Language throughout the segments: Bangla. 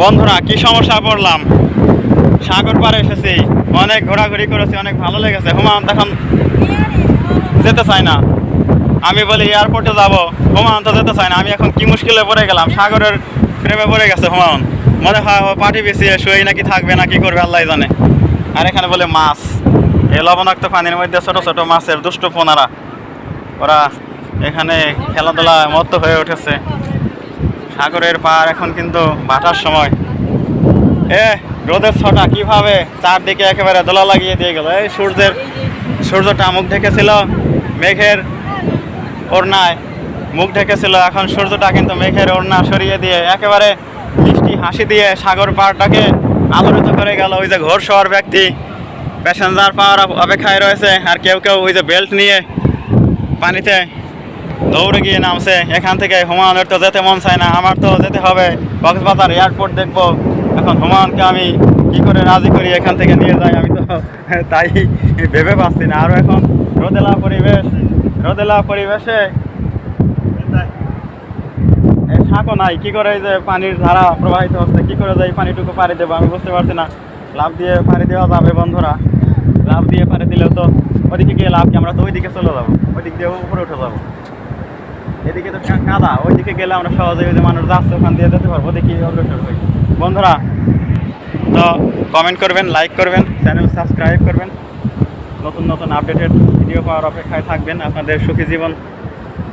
বন্ধুরা, কি সমস্যা পড়লাম? সাগর পাড়ে এসেছি। অনেক ঘোরাঘুরি করেছি, অনেক ভালো লেগেছে। হুমায়ুন, তখন যেতে চায় না। আমি বলি, এয়ারপোর্টে যাব। হুমায়ুন তো যেতে চায় না। আমি এখন কি মুশকিলে পড়ে গেলাম? সাগরের প্রেমে পড়ে গেছে হুমায়ুন। মনে হয় পাটি বেশিয়ে শুয়ে নাকি থাকবে, না কি করবে আল্লাহ জানে। আর এখানে বলে মাছ। এই লবণাক্ত পানির মধ্যে ছোট ছোট মাছের দুষ্ট পোনারা। ওরা এখানে খেলাধুলা মত্ত হয়ে উঠেছে। সাগরের পার এখন কিন্তু ভাটার সময়। এ, রোদের ছটা, কীভাবে চারদিকে একেবারে দোলা লাগিয়ে দিয়ে গেল? এই সূর্যের, সূর্যটা মুখ ঢেকেছিল, মেঘের ওড়নায় মুখ ঢেকেছিল। এখন সূর্যটা কিন্তু মেঘের ওড়না সরিয়ে দিয়ে একেবারে মিষ্টি হাসি দিয়ে সাগর পাড়টাকে আলোড়িত করে গেল। ওই যে ঘোর শোয়ার ব্যক্তি প্যাসেঞ্জার পাওয়ার অপেক্ষায় রয়েছে। আর কেউ কেউ ওই যে বেল্ট নিয়ে পানিতে দৌড়ে গিয়ে নামছে। এখান থেকে হুমায়ুনের তো যেতে মন চায় না, আমার তো যেতে হবে। কক্সবাজার এয়ারপোর্ট দেখব। এখন হুমায়ুনকে আমি কি করে রাজি করি? এখান থেকে নিয়ে যাই, আমি তো তাই ভেবে পাচ্ছি না। আরও এখন রোদেলা পরিবেশ, রোদেলা পরিবেশে শাকও নাই। কি করে যে পানির ধারা প্রবাহিত হচ্ছে, কি করে যে এই পানিটুকু পাড়ি দেবো? আমি বুঝতে পারছি না। লাভ দিয়ে পাড়ি দেওয়া যাবে বন্ধুরা। লাভ দিয়ে পাড়ি দিলেও তো ওদিকে গিয়ে লাভ কি? আমরা তো ওইদিকে চলে যাব। ওইদিক দিয়ে উপরে উঠে যাব। এদিকে তো কাদা, ওইদিকে গেলে আমরা সহজে ওই যে মানুষ যাচ্ছে, ওখান দিয়ে যেতে পারব, দেখি অগ্রসর হই। বন্ধুরা, তো কমেন্ট করবেন লাইক করবেন চ্যানেল সাবস্ক্রাইব করবেন। নতুন নতুন আপডেটেড ভিডিও পাওয়ার অপেক্ষায় থাকবেন। আপনাদের সুখী জীবন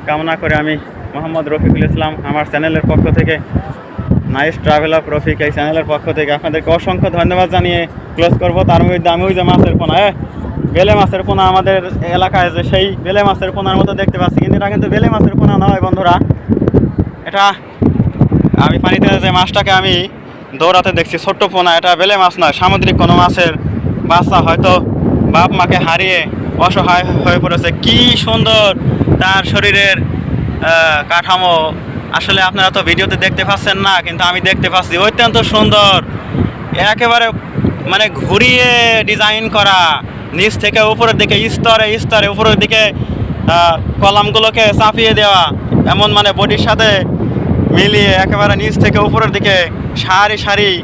কামনা করে আমি মোহাম্মদ রফিকুল ইসলাম, আমার চ্যানেলের পক্ষ থেকে নাইস ট্রাভেল অফ রফিক এই চ্যানেলের পক্ষ থেকে আপনাদেরকে অসংখ্য ধন্যবাদ জানিয়ে ক্লোজ করব। তার মধ্যে আমি ওই যে মাছের পোনা এ বেলে মাছের পোনা আমাদের এলাকায় যে সেই বেলে মাছের পোনার মতো দেখতে পাচ্ছি, কিন্তু এটা কিন্তু বেলে মাছের পোনা নয় বন্ধুরা। এটা আমি পানিতে যে মাছটাকে আমি দৌড়াতে দেখছি, ছোট্ট পোনা, এটা বেলে মাছ নয়, সামুদ্রিক কোনো মাছের বাচ্চা হয়তো বাপ মাকে হারিয়ে অসহায় হয়ে পড়েছে। কি সুন্দর তার শরীরের কাঠামো। আসলে আপনারা তো ভিডিওতে দেখতে পাচ্ছেন না, কিন্তু আমি দেখতে পাচ্ছি। অত্যন্ত সুন্দর, একেবারে মানে ঘুরিয়ে ডিজাইন করা। নিচ থেকে উপরের দিকে, স্তরে স্তরে, উপরের দিকে কলামগুলোকে চাপিয়ে দেওয়া, এমন মানে বডির সাথে মিলিয়ে একেবারে নিচ থেকে উপরের দিকে সারি সারি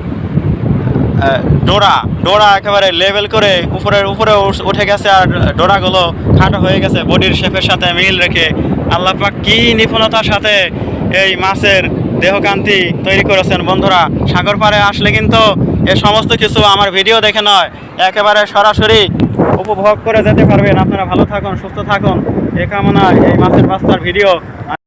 ডোরা ডোরা একেবারে লেভেল করে উপরের উপরে উঠ- গেছে আর ডোরাগুলো খাটো হয়ে গেছে। বডির শেপের সাথে মিল রেখে আল্লাহ পাক কি নিপুণতার সাথে এই মাছের দেহকান্তি তৈরি করেছেন বন্ধুরা। সাগর পাড়ে আসলে কিন্তু এ সমস্ত কিছু আমার ভিডিও দেখে নয়, একেবারে সরাসরি উপভোগ করে যেতে পারবেন। আপনারা ভালো থাকুন, সুস্থ থাকুন। এ কামনায় এই মাছের পাস্তার ভিডিও।